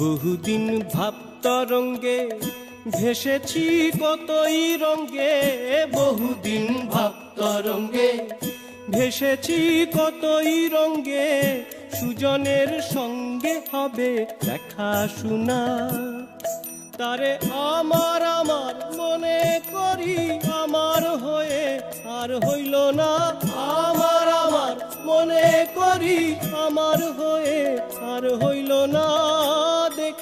বহুদিন ভাবতরঙ্গে ভেসেছি কতই রঙ্গে, বহুদিন ভাব তরঙ্গে ভেসেছি কতই রঙ্গে, সুজনের সঙ্গে হবে দেখা শোনা। তারে আমার আমার মনে করি, আমার হয়ে আর হইল না। আমার আমার মনে করি, আমার হয়ে আর হইল না।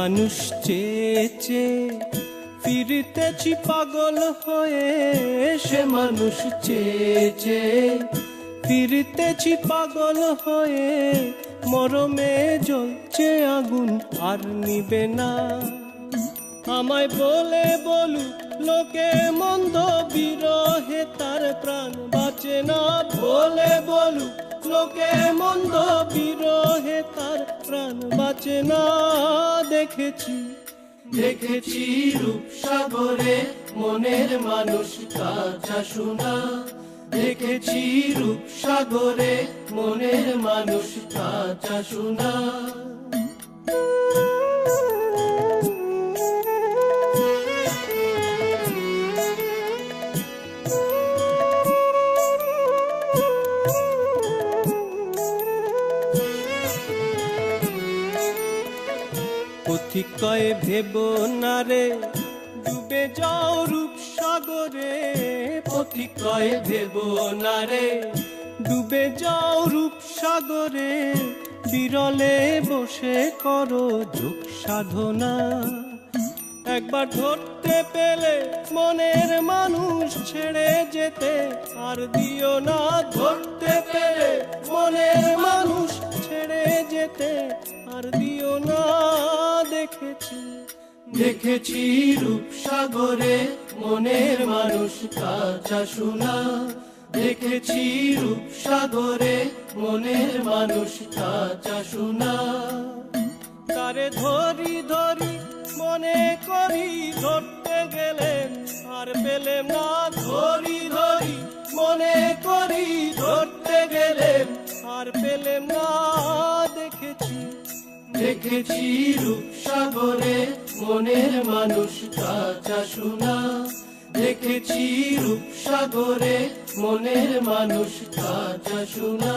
মানুষ চেয়েছে ফিরতেছি পাগল হয়ে, সে মানুষ চেয়েছে। ফিরতেছি পাগল হয়ে, মরমে জ্বলছে আগুন, আর নিবে না। আমায় বলে বলু, লোকে মন্দ বিরহে, তার প্রাণ বাঁচে না। বলে বলু, লোকে মন্দ বিরহে, তার প্রাণ বাঁচে না, দেখেছি। দেখেছি রূপসাগরে মনের মানুষ কাঁচা সোনা। দেখেছি রূপসাগরে মনের মানুষ কাঁচা সোনা। পথিকয় ভেব না রে? ডুবে যাও রূপ সাগরে। পথিকয় ভেব না রে? ডুবে যাও রূপ সাগরে। বিরলে বসে করো যোগ সাধনা। একবার ধরতে পেলে মনের মানুষ ছেড়ে যেতে। আর দিও না ধরতে পেলে মনের মানুষ ছেড়ে যেতে। আর দিও না দেখেছি। দেখেছি রূপসাগরে মনের মানুষ কাঁচা সোনা। দেখেছি রূপসাগরে মনের মানুষ কাঁচা সোনা। তারে ধরি ধরি মনে করি ধরতে গেলেন, আর পেলে না। ধরি ধরি মনে করি ধরতে গেলেন, আর পেলে না। দেখেছি রূপসাগরে মনের মানুষ কাঁচা সোনা দেখেছি রূপসাগরে মনের মানুষ কাঁচা সোনা